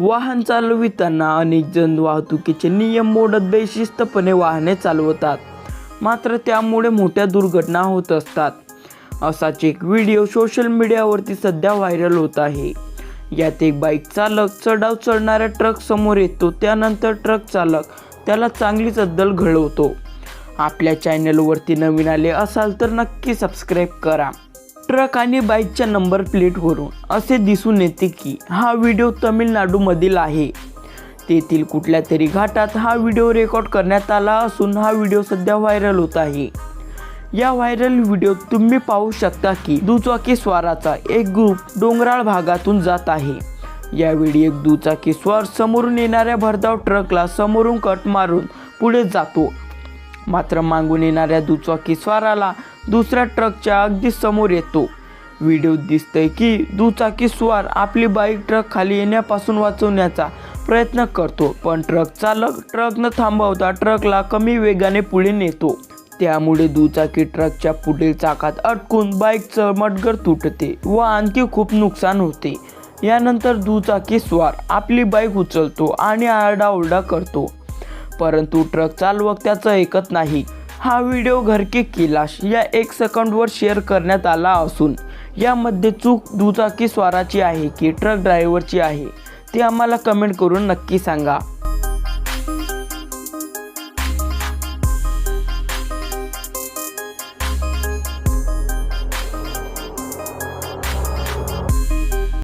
वाहन चालविताना अनेक जण वाहतुकीचे नियम मोडत बेशिस्तपणे वाहने चालवतात. मात्र त्यामुळे मोठ्या दुर्घटना होत असतात. असाच एक व्हिडिओ सोशल मीडियावरती सध्या व्हायरल होत आहे. यात एक बाईक चालक चढाव चढणाऱ्या ट्रक समोर येतो. त्यानंतर ट्रक चालक त्याला चांगलीच अद्दल घडवतो. आपल्या चॅनलवरती नवीन आले असाल तर नक्की सबस्क्राईब करा. ट्रक आणि बाईकच्या नंबर प्लेटवरून असे दिसून येते की हा व्हिडिओ तमिळनाडूमधील आहे. तेथील कुठल्या तरी घाटात हा व्हिडिओ रेकॉर्ड करण्यात आला असून हा व्हिडिओ सध्या व्हायरल होत आहे. या व्हायरल व्हिडिओत तुम्ही पाहू शकता की दुचाकी स्वाराचा एक ग्रुप डोंगराळ भागातून जात आहे. यावेळी एक दुचाकी स्वार समोरून येणाऱ्या भरधाव ट्रकला समोरून कट मारून पुढे जातो मात्र मागून येणाऱ्या दुचाकी स्वाराला दुसऱ्या ट्रकच्या अगदी समोर येतो. व्हिडिओत दिसतंय की दुचाकी स्वार आपली बाईक ट्रक खाली येण्यापासून वाचवण्याचा प्रयत्न करतो पण ट्रक चालक ट्रक न थांबवता ट्रकला कमी वेगाने पुढे नेतो. त्यामुळे दुचाकी ट्रकच्या पुढील चाकात अडकून बाईकचं मटगर तुटते व आणखी खूप नुकसान होते. यानंतर दुचाकी स्वार आपली बाईक उचलतो आणि आरडाओरडा करतो. परंतु ट्रक चालवक त्याचं ऐकत नाही. हा व्हिडिओ घरके किलाश या एक सेकंडवर शेअर करण्यात आला असून यामध्ये चूक दुचाकी स्वाराची आहे की ट्रक ड्रायव्हरची आहे ते आम्हाला कमेंट करून नक्की सांगा.